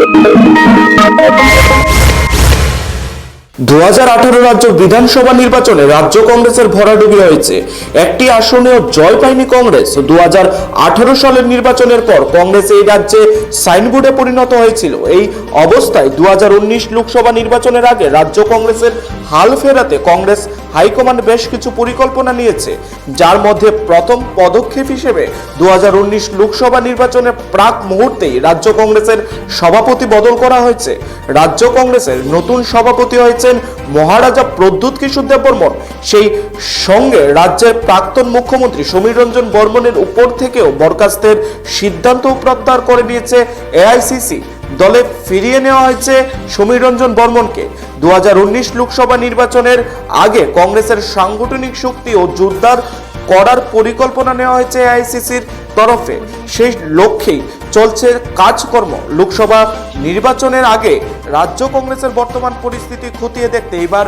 Thank you. দু হাজার আঠেরো রাজ্য বিধানসভা নির্বাচনে রাজ্য কংগ্রেসের ভরাডুবি হয়েছে। একটি আসনেও জয় পায়নি কংগ্রেস। দু হাজার আঠারো সালের নির্বাচনের পর কংগ্রেস এই রাজ্যে সাইনবোর্ডে পরিণত হয়েছিল। এই অবস্থায় দু হাজার উনিশ লোকসভা নির্বাচনের আগে রাজ্য কংগ্রেসের হাল ফেরাতে কংগ্রেস হাইকমান্ড বেশ কিছু পরিকল্পনা নিয়েছে। যার মধ্যে প্রথম পদক্ষেপ হিসেবে দু হাজার উনিশ লোকসভা নির্বাচনের প্রাক মুহূর্তেই রাজ্য কংগ্রেসের সভাপতি বদল করা হয়েছে। রাজ্য কংগ্রেসের নতুন সভাপতি হয়েছেন মহারাজা প্রদ্যুৎ কিশোর দেব বর্মন। সেই সঙ্গে রাজ্যের প্রাক্তন মুখ্যমন্ত্রী সমীর রঞ্জন বর্মনের উপর থেকেও বরখাস্তের সিদ্ধান্ত প্রত্যাহার করে নিয়েছে এআইসিসি। দলে ফিরিয়ে নেওয়া হয়েছে সমীর রঞ্জন বর্মনকে। দু হাজার উনিশ লোকসভা নির্বাচনের আগে কংগ্রেসের সাংগঠনিক শক্তি ও জোরদার করার পরিকল্পনা নেওয়া হয়েছে আইসিসির তরফে সেই লক্ষ্যেই চলছে কাজকর্ম। লোকসভা নির্বাচনের আগে রাজ্য কংগ্রেসের বর্তমান পরিস্থিতি খতিয়ে দেখতে এবার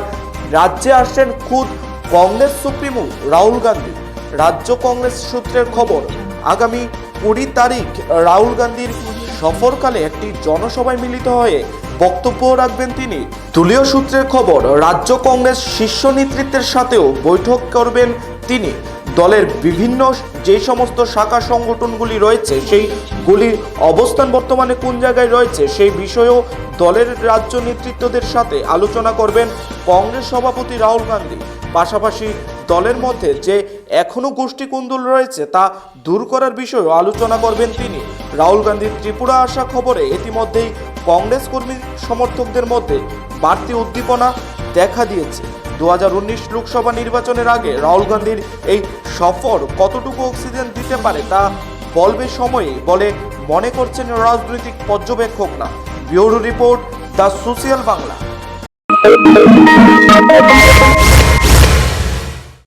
রাজ্যে আসছেন খুদ কংগ্রেস সুপ্রিমো রাহুল গান্ধী। রাজ্য কংগ্রেস সূত্রের খবর, আগামী কুড়ি তারিখ রাহুল গান্ধীর সফরকালে একটি জনসভায় মিলিত হয়ে বক্তব্য রাখবেন তিনি। দলীয় সূত্রের খবর, রাজ্য কংগ্রেস শীর্ষ নেতৃত্বের সাথেও বৈঠক করবেন তিনি। দলের বিভিন্ন যে সমস্ত শাখা সংগঠনগুলি রয়েছে সেইগুলির অবস্থান বর্তমানে কোন জায়গায় রয়েছে, সেই বিষয়েও দলের রাজ্য নেতৃত্বদের সাথে আলোচনা করবেন কংগ্রেস সভাপতি রাহুল গান্ধী। পাশাপাশি দলের মধ্যে যে এখনও গোষ্ঠী কুন্দল রয়েছে, তা দূর করার বিষয়েও আলোচনা করবেন তিনি। রাহুল গান্ধীর ত্রিপুরা আসা খবরে ইতিমধ্যেই কংগ্রেস কর্মী সমর্থকদের মধ্যে বাড়তি উদ্দীপনা দেখা দিয়েছে। দু হাজার উনিশ লোকসভা নির্বাচনের আগে রাহুল গান্ধীর এই সফর কতটুকু অক্সিজেন দিতে পারে তা বলবে সময়ে। বলে মনে করছেন রাজনৈতিক পর্যবেক্ষকরা bureau report the social Bangla.